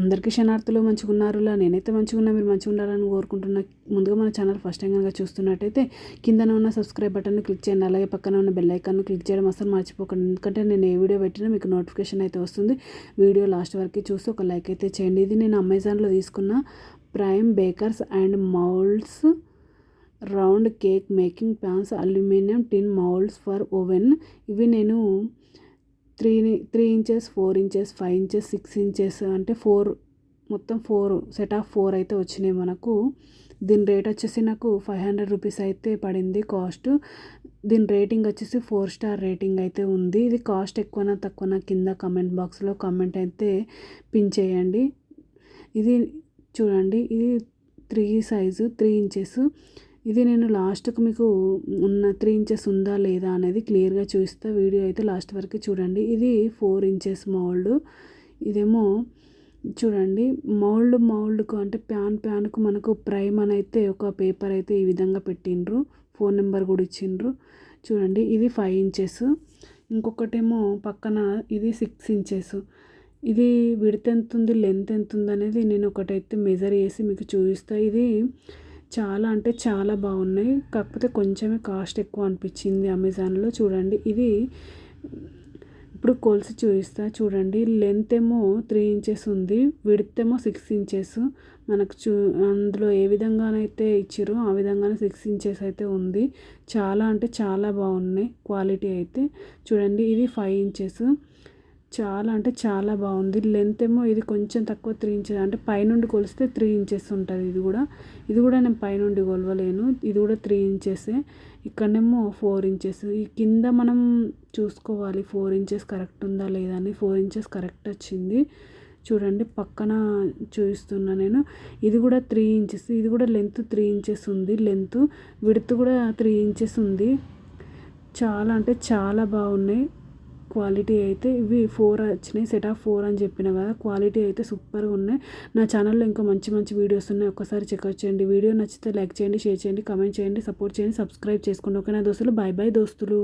అందరికీ శనార్థులు మంచిగా ఉన్నారులా నేనైతే మంచిగా మీరు మంచిగా ఉండాలని కోరుకుంటున్నా ముందుగా మన ఛానల్ ఫస్ట్ టైం కనుక చూస్తున్నట్టయితే కిందన ఉన్న సబ్స్క్రైబ్ బటన్ క్లిక్ చేయండి అలాగే పక్కన ఉన్న బెల్ ఐకాన్ను క్లిక్ చేయడం అసలు మర్చిపోకండి. ఎందుకంటే నేను ఏ వీడియో పెట్టినా మీకు నోటిఫికేషన్ అయితే వస్తుంది. వీడియో లాస్ట్ వరకు చూసి ఒక లైక్ అయితే చేయండి. ఇది నేను అమెజాన్లో తీసుకున్న prime bakers and moulds round cake making pans aluminium tin moulds for oven. ఇవి నేను three three inches four inches five inches six inches అంటే ఫోర్ మొత్తం ఫోర్ సెట్ ఆఫ్ ఫోర్ అయితే వచ్చినాయి మనకు. దీని రేట్ వచ్చేసి నాకు ఫైవ్ హండ్రెడ్ రూపీస్ అయితే పడింది కాస్ట్ దీని రేటింగ్ వచ్చేసి ఫోర్ స్టార్ రేటింగ్ అయితే ఉంది. ఇది కాస్ట్ ఎక్కువనా తక్కువనా కింద కమెంట్ బాక్స్లో కమెంట్ అయితే పిన్ చేయండి. ఇది చూడండి ఇది త్రీ సైజు త్రీ ఇంచెస్ ఇది నేను లాస్ట్కి మీకు ఉన్న త్రీ ఇంచెస్ ఉందా లేదా అనేది క్లియర్గా చూస్తా వీడియో అయితే లాస్ట్ వరకు చూడండి. ఇది ఫోర్ ఇంచెస్ మౌల్డ్. ఇదేమో చూడండి. మౌల్డ్ మౌల్డ్కు అంటే ప్యాన్ ప్యాన్కు మనకు ప్రైమ్ అని అయితే ఒక పేపర్ అయితే ఈ విధంగా పెట్టిండ్రు. ఫోన్ నెంబర్ కూడా ఇచ్చిండ్రు. చూడండి ఇది ఫైవ్ ఇంచెస్. ఇంకొకటేమో పక్కన ఇది సిక్స్ ఇంచెస్. ఇది విడత ఎంత ఉంది లెంత్ ఎంత ఉంది అనేది నేను ఒకటైతే మెజర్ చేసి మీకు చూపిస్తా. ఇది చాలా అంటే చాలా బాగున్నాయి. కాకపోతే కొంచెమే కాస్ట్ ఎక్కువ అనిపించింది అమెజాన్లో. చూడండి ఇది ఇప్పుడు కొలిసి చూపిస్తా. చూడండి లెంత్ ఏమో త్రీ ఇంచెస్ ఉంది విడ్త్ ఏమో సిక్స్ ఇంచెస్. మనకు చూ అందులో ఏ విధంగానైతే ఇచ్చారో ఆ విధంగానే సిక్స్ ఇంచెస్ అయితే ఉంది. చాలా అంటే చాలా బాగున్నాయి క్వాలిటీ అయితే. చూడండి ఇది ఫైవ్ ఇంచెస్. చాలా అంటే చాలా బాగుంది. లెంత్ ఏమో ఇది కొంచెం తక్కువ త్రీ ఇంచెస్ అంటే పైనుండి కొలిస్తే త్రీ ఇంచెస్ ఉంటుంది ఇది కూడా. ఇది కూడా నేను పైనుండి కొలవలేను. ఇది కూడా త్రీ ఇంచెసే ఇక్కడనేమో ఫోర్ ఇంచెస్ ఈ కింద మనం చూసుకోవాలి ఫోర్ ఇంచెస్ కరెక్ట్ ఉందా లేదా అని. ఫోర్ ఇంచెస్ కరెక్ట్ వచ్చింది. చూడండి పక్కన చూపిస్తున్నా నేను. ఇది కూడా త్రీ ఇంచెస్ ఇది కూడా లెంత్ త్రీ ఇంచెస్ ఉంది. లెంత్ విడత్ కూడా త్రీ ఇంచెస్ ఉంది. చాలా అంటే చాలా బాగున్నాయి. క్వాలిటీ అయితే ఇవి ఫోర్ వచ్చినాయి సెట్ ఆఫ్ ఫోర్ అని చెప్పిన కదా క్వాలిటీ అయితే సూపర్గా ఉన్నాయి. నా ఛానల్లో ఇంకా మంచి మంచి వీడియోస్ ఉన్నాయి. ఒక్కసారి చెక్అవుట్ చేయండి. వీడియో నచ్చితే లైక్ చేయండి షేర్ చేయండి కమెంట్ చేయండి సపోర్ట్ చేయండి సబ్స్క్రైబ్ చేసుకోండి. ఓకేనా దోస్తులు? బాయ్ బాయ్ దోస్తులు.